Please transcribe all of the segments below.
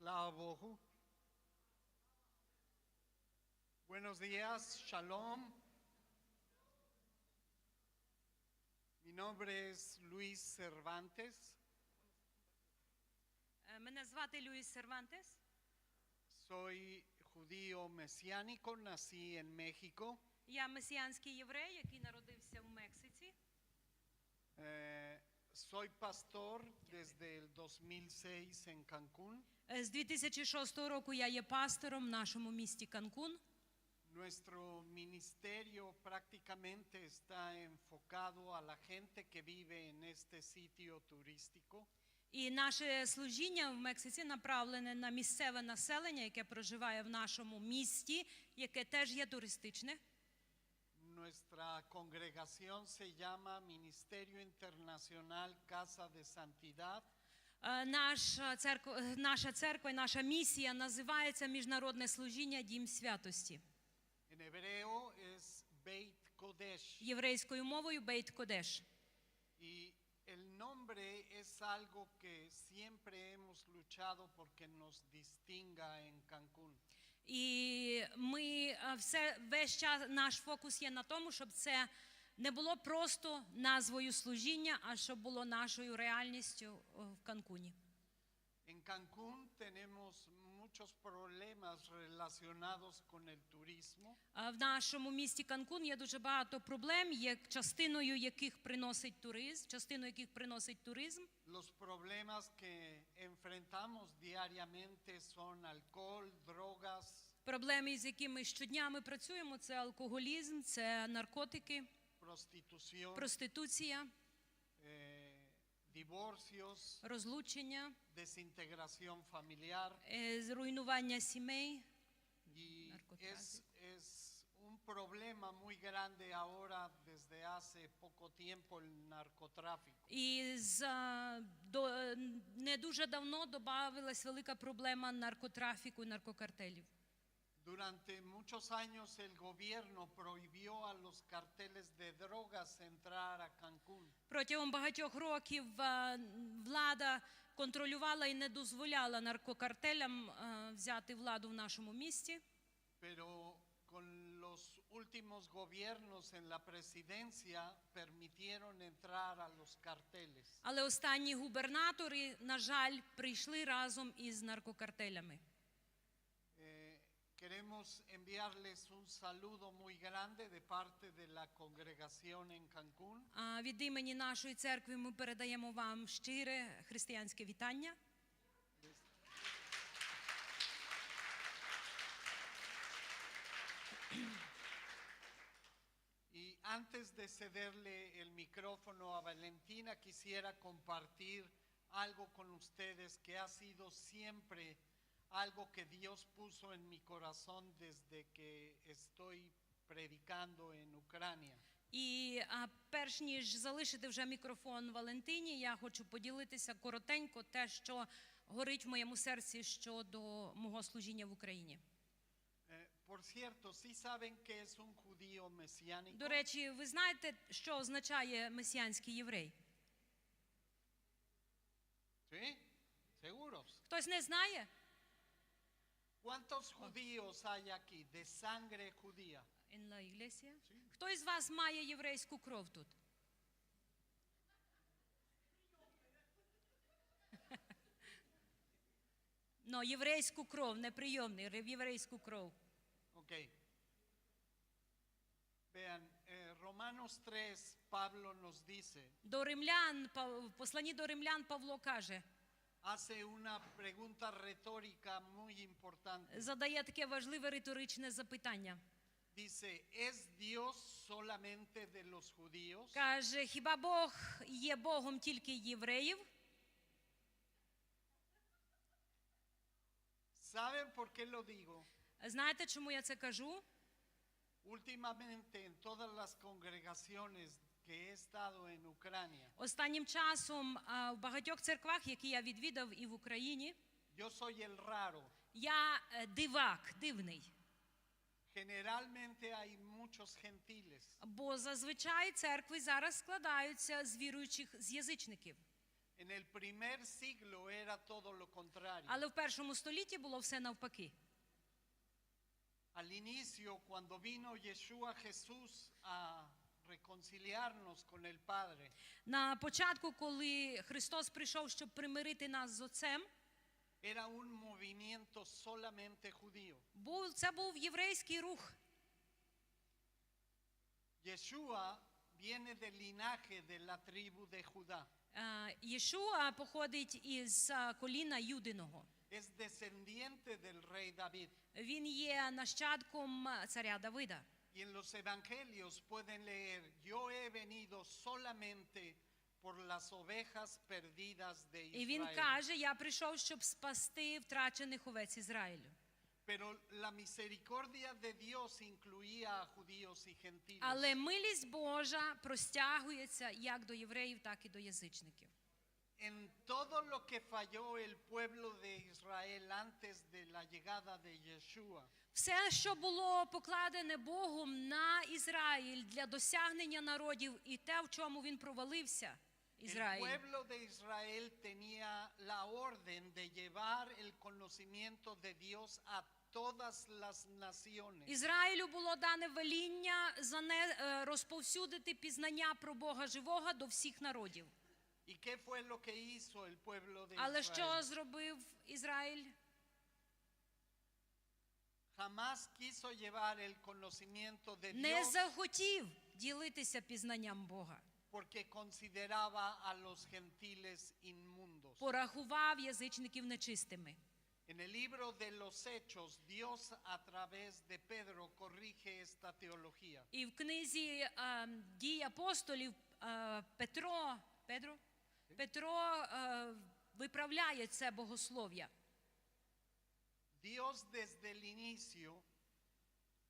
Slava Bohu. Buenos días, Shalom. Mi nombre es Luis Cervantes. Е, Мене звати Люїс Сервантес. Soy judío mesiánico, nací en México. Я месіанський єврей, який народився в Мексиці. Eh, soy pastor desde el 2006 en Cancún. Е, З 2006 року я є пастором в нашому місті Канкун. Nuestro ministerio prácticamente está enfocado a la gente que vive en este sitio turístico. І наше служіння в Мексиці направлене на місцеве населення, яке проживає в нашому місті, яке теж є туристичне. Nuestra congregación se llama Ministerio Internacional Casa de Santidad. Е, Наша церква, е, наша церква і наша місія називається Міжнародне служіння Дім святості. Єврейською мовою Бейт Кодеш. Y el nombre es algo que siempre hemos luchado porque nos distinga en Cancún. І ми е, все весь час наш фокус є на тому, щоб це не було просто назвою служіння, а щоб було нашою реальністю е, в Канкуні. En Cancún tenemos muchos problemas relacionados con el turismo. В нашому місті Канкун є дуже багато проблем, є частиною яких приносить туризм, частиною яких приносить туризм. Los problemas que enfrentamos diariamente son alcohol, drogas, Проблеми, з якими щодня ми працюємо, це алкоголізм, це наркотики, проституція, розлучення, familiar. зруйнування сімей. Es un problema muy grande ahora desde hace poco tiempo el narcotráfico. І з, до, не дуже давно додавалась велика проблема наркотрафіку наркокартелів. Durante muchos años el gobierno prohibió a los carteles de drogas entrar a Cancún. Протягом багатьох років а, влада контролювала і не дозволяла наркокартелям а, взяти владу в нашому місті. Pero con los últimos gobiernos en la presidencia permitieron entrar a los carteles. Але останні губернатори, на жаль, прийшли разом із наркокартелями. Eh, queremos enviarles un saludo muy grande de parte de la congregación en Cancún. А від імені нашої церкви ми передаємо вам щире християнське вітання. Y antes de cederle el micrófono a Valentina, quisiera compartir algo con ustedes que ha sido siempre algo que Dios puso en mi corazón desde que estoy predicando en Ucrania. І а, перш ніж залишити вже мікрофон Валентині, я хочу поділитися коротенько те, що горить в моєму серці щодо мого служіння в Україні. Eh, por cierto, ¿sí saben qué es un judío mesiánico? До речі, ви знаєте, що означає месіанський єврей? ¿Sí? ¿Seguros? Хтось не знає? ¿Cuántos judíos hay aquí de sangre judía? En la iglesia? Хто із вас має єврейську кров тут? Ну, єврейську кров, не прийомний, ре- єврейську кров. Ok. Vean, eh, Romanos 3, Pablo nos dice, До римлян, Пав- в посланні до римлян Павло каже, hace una pregunta retórica muy importante. задає таке важливе риторичне запитання. Dice, ¿es Dios solamente de los judíos? Каже, хіба Бог є Богом тільки євреїв? ¿Saben por qué lo digo? Знаєте, чому я це кажу? Últimamente en todas las congregaciones Останнім часом в багатьох церквах, які я відвідав і в Україні, я е, дивак, дивний. Generalmente hay muchos gentiles. Бо зазвичай церкви зараз складаються з віруючих з язичників. En el primer siglo era todo lo contrario. Але в першому столітті було все навпаки. Al inicio, cuando vino Yeshua Jesús a reconciliarnos con el Padre, На початку, коли Христос прийшов, щоб примирити нас з Отцем, era un movimiento solamente judío. був, це був єврейський рух. Yeshua viene del linaje de la tribu de Judá. Е, Єшуа походить із е, коліна Юдиного. Es descendiente del rey David. Він є нащадком е, царя Давида. Y en los evangelios pueden leer, yo he venido solamente por las ovejas perdidas de І він Israel. каже: Я прийшов, щоб спасти втрачених овець Ізраїлю. Pero la misericordia de Dios incluía a judíos y gentiles. Але милість Божа простягується як до євреїв, так і до язичників. En todo lo que falló el pueblo de Israel antes de la llegada de Yeshua, Все, що було покладене Богом на Ізраїль для досягнення народів, і те, в чому він провалився, el Ізраїль. pueblo de Israel tenía la orden de llevar el conocimiento de Dios a todas las naciones. Ізраїлю було дане веління зане- е, розповсюдити пізнання про Бога живого до всіх народів. ¿Y qué fue lo que hizo el pueblo de Але що зробив Ізраїль? Не Dios захотів ділитися пізнанням Бога. porque consideraba a los gentiles inmundos. Порахував язичників нечистими. En el libro de los Hechos, Dios a través de Pedro corrige esta teología. І в книзі дій апостолів Петро, Петро, Петро виправляє це богослов'я. Dios desde el inicio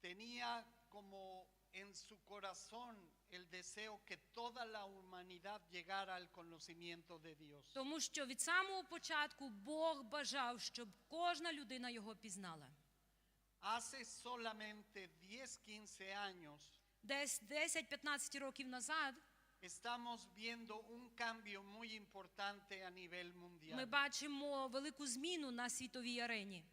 tenía como en su corazón el deseo que toda la humanidad llegara al conocimiento de Dios. Тому що від самого початку Бог бажав, щоб кожна людина його пізнала. Hace solamente 10-15 años Десь 10-15 років назад estamos viendo un cambio muy importante a nivel ми mundial. бачимо велику зміну на світовій арені.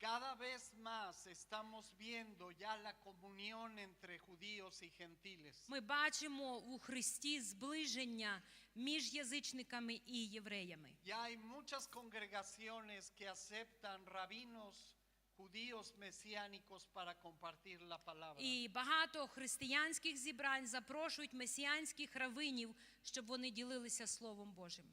Cada vez más estamos viendo ya la comunión entre judíos y gentiles. Ми бачимо у Христі зближення між язичниками і євреями. Ya hay muchas congregaciones que aceptan rabinos judíos mesiánicos para compartir la palabra. І багато християнських зібрань запрошують месіанських равинів, щоб вони ділилися Словом Божим.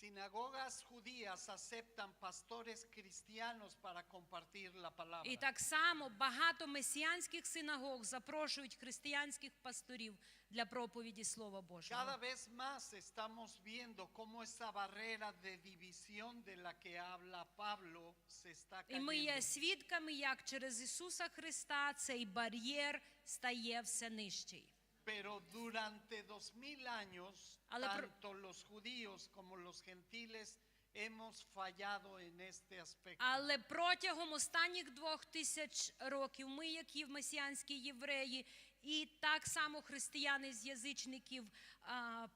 Sinagogas judías aceptan pastores cristianos para compartir la palabra. І так само багато месіанських синагог запрошують християнських пасторів для проповіді Слова Божого. Cada vez más estamos viendo cómo esa barrera de división de la que habla Pablo se está І ми є cayendo. свідками, як через Ісуса Христа цей бар'єр стає все нижчий. Pero durante dos mil años, Ale pro- tanto los judíos como los gentiles hemos fallado en este aspecto. Але протягом останніх двох тисяч років ми, як і месіанські євреї, і так само християни з язичників, а,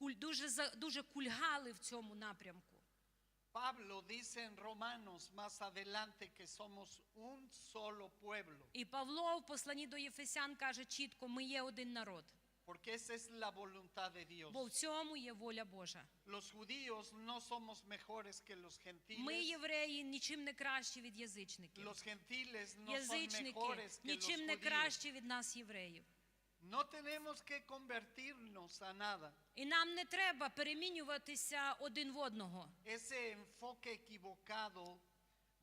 куль- дуже, за- дуже кульгали в цьому напрямку. Pablo dice en Romanos más adelante que somos un solo pueblo, І Павло в посланні до Єфесян каже чітко: ми є один народ, porque esa es la voluntad de Dios. бо в цьому є воля Божа. Los judíos no somos mejores que los gentiles. Ми, євреї, нічим не кращі від язичників. Los gentiles no son mejores que los judíos. нічим не кращі від нас, євреїв. No tenemos que convertirnos a nada. І нам не треба перемінюватися один в одного. Ese enfoque equivocado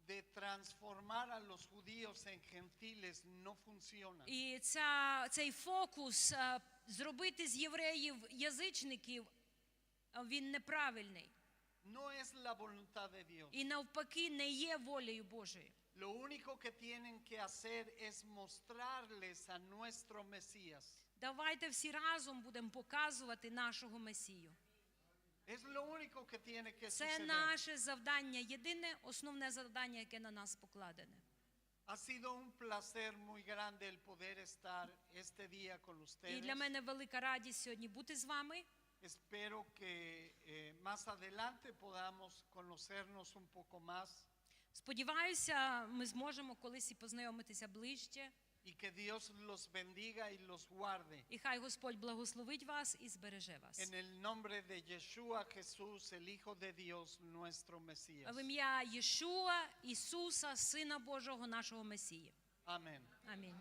de transformar a los judíos en gentiles no funciona. І ця, цей фокус е, зробити з євреїв язичників, е, він неправильний. No es la voluntad de Dios. І навпаки, не є волею Божою. Lo único que tienen que hacer es mostrarles a nuestro Mesías. Давайте всі разом будемо показувати нашого Месію. Es lo único que tiene que Це suceder. наше завдання, єдине основне завдання, яке на нас покладене. Ha sido un placer muy grande el poder estar este día con І ustedes. для мене велика радість сьогодні бути з вами. Espero que eh, más adelante podamos conocernos un poco más Сподіваюся, ми зможемо колись і познайомитися ближче. y que Dios los bendiga y los guarde. І хай Господь благословить вас і збереже вас. En el nombre de Yeshua Jesús, el Hijo de Dios, nuestro Mesías. В ім'я Єшуа, Ісуса, Сина Божого, нашого Месії. Амінь. Амінь.